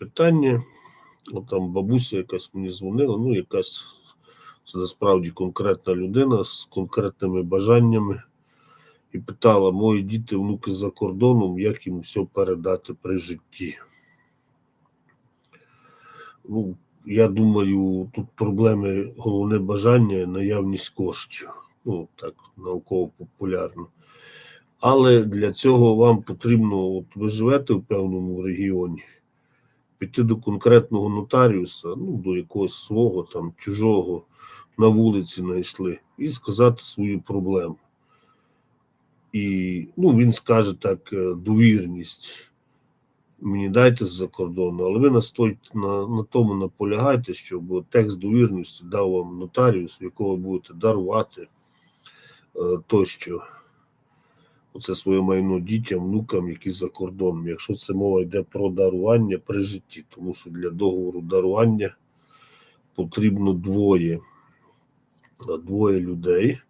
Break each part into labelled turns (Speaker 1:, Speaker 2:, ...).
Speaker 1: питання. От там бабуся якась мені дзвонила, ну якась це насправді конкретна людина з конкретними бажаннями. І питала, мої діти, внуки за кордоном, як їм все передати при житті. Ну, я думаю, тут проблеми головне бажання, наявність коштів. Ну, так, науково-популярно. Але для цього вам потрібно, от ви живете в певному регіоні, піти до конкретного нотаріуса, ну, до якогось свого там чужого на вулиці знайшли, і сказати свою проблему. І ну, він скаже так, е, довірність. Мені дайте з-за кордону, але ви настоїте на, на тому наполягаєте, щоб текст довірності дав вам нотаріус, якого будете дарувати е, тощо. Оце своє майно дітям, внукам, які за кордоном, якщо це мова йде про дарування при житті, тому що для договору дарування потрібно двоє, двоє людей,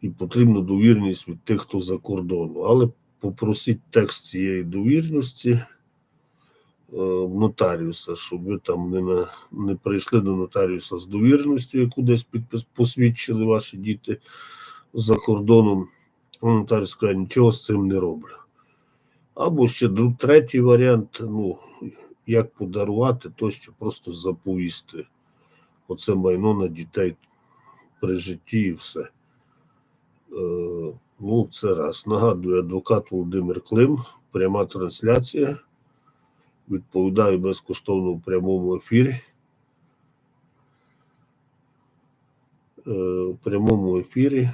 Speaker 1: і потрібна довірність від тих, хто за кордону. Але попросіть текст цієї довірності е, нотаріуса, щоб ви там не, на, не прийшли до нотаріуса з довірністю, яку десь підпис, посвідчили ваші діти за кордоном. Нотаріус каже, нічого з цим не роблю. Або ще друг, третій варіант, ну, як подарувати, то що просто заповісти. Оце майно на дітей при житті і все. Е, Ну, це раз. Нагадую, адвокат Володимир Клим, пряма трансляція. Відповідаю безкоштовно в прямому ефірі. Е, В прямому ефірі.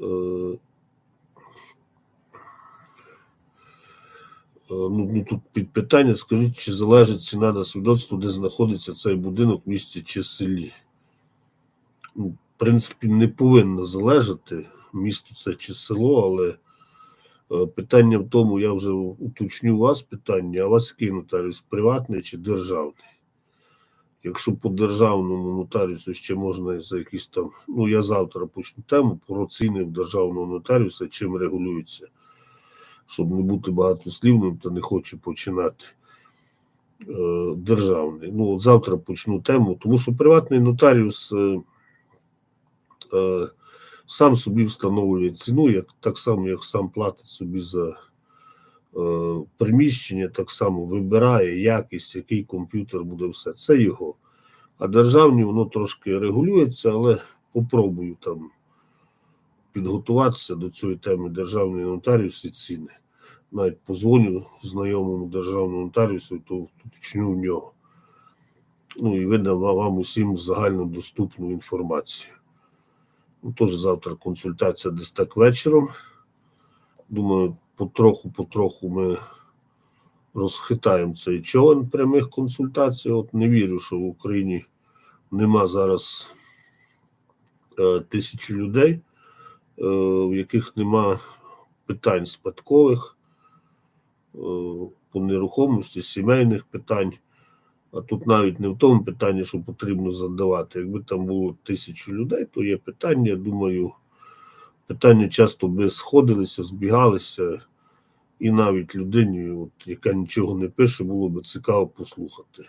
Speaker 1: Е, е, Ну, ну, тут під питання, скажіть, чи залежить ціна на свідоцтво, де знаходиться цей будинок в місті чи селі? Ну, в принципі, не повинно залежати місто це чи село, але е, питання в тому, я вже уточню у вас питання, а у вас який нотаріус, приватний чи державний? Якщо по державному нотаріусу ще можна за якісь там, ну я завтра почну тему про ціни в державного нотаріуса, чим регулюється, щоб не бути багатослівним, та не хочу починати. Е, державний. Ну, от завтра почну тему, тому що приватний нотаріус е, е, сам собі встановлює ціну, як, так само, як сам платить собі за приміщення, так само вибирає якість, який комп'ютер буде все. Це його. А державні воно трошки регулюється, але попробую там підготуватися до цієї теми державний нотаріус і ціни. Навіть позвоню знайомому державному нотаріусу, то уточню в нього. Ну і видам вам усім загальнодоступну інформацію. Ну, Тож завтра консультація десь так вечором. Думаю, потроху-потроху ми розхитаємо цей човен прямих консультацій. От не вірю, що в Україні нема зараз е, тисячі людей, е, в яких нема питань спадкових, е, по нерухомості, сімейних питань. А тут навіть не в тому питанні, що потрібно задавати. Якби там було тисячу людей, то є питання. Думаю, питання часто би сходилися, збігалися, і навіть людині, от, яка нічого не пише, було би цікаво послухати.